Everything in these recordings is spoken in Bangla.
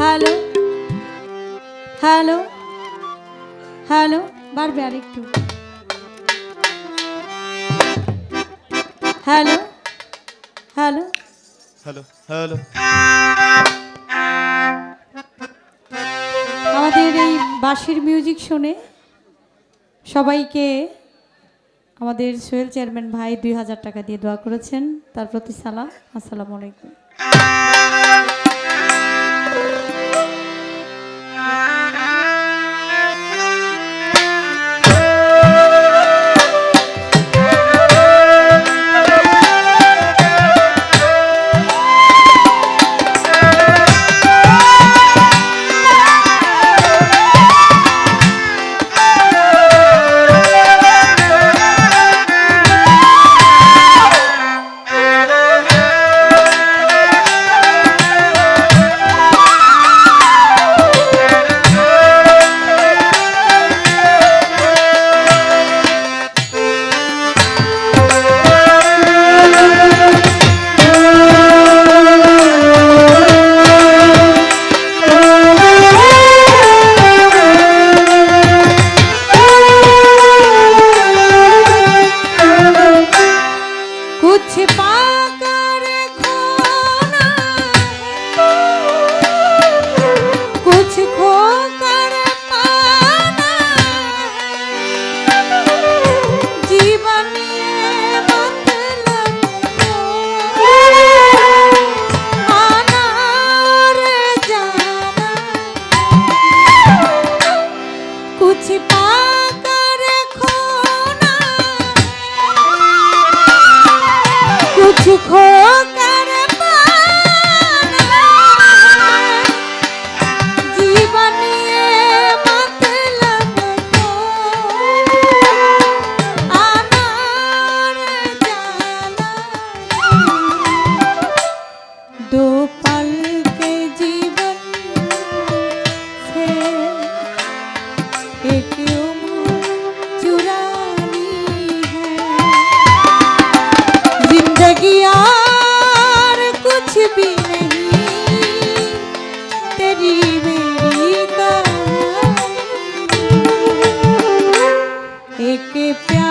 হ্যালো? হ্যালো? হ্যালো? বাড়বে আরেকটু। হ্যালো? হ্যালো? Hello hello. আমাদের এই বাঁশির মিউজিক শুনে সবাইকে আমাদের সোহেল চেয়ারম্যান ভাই দুই হাজার টাকা দিয়ে দোয়া করেছেন। তার প্রতি সালাম। আসসালামু আলাইকুম। সুখ कहानी एक प्यार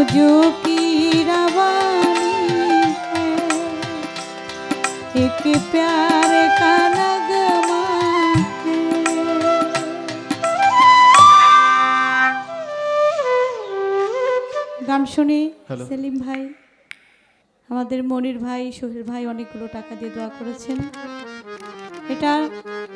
है मौजों की रवानी है एक प्यार का नगमा है গান শুনে Hello. সেলিম ভাই আমাদের মনির ভাই সোহেল ভাই অনেকগুলো টাকা দিয়ে দোয়া করেছেন এটা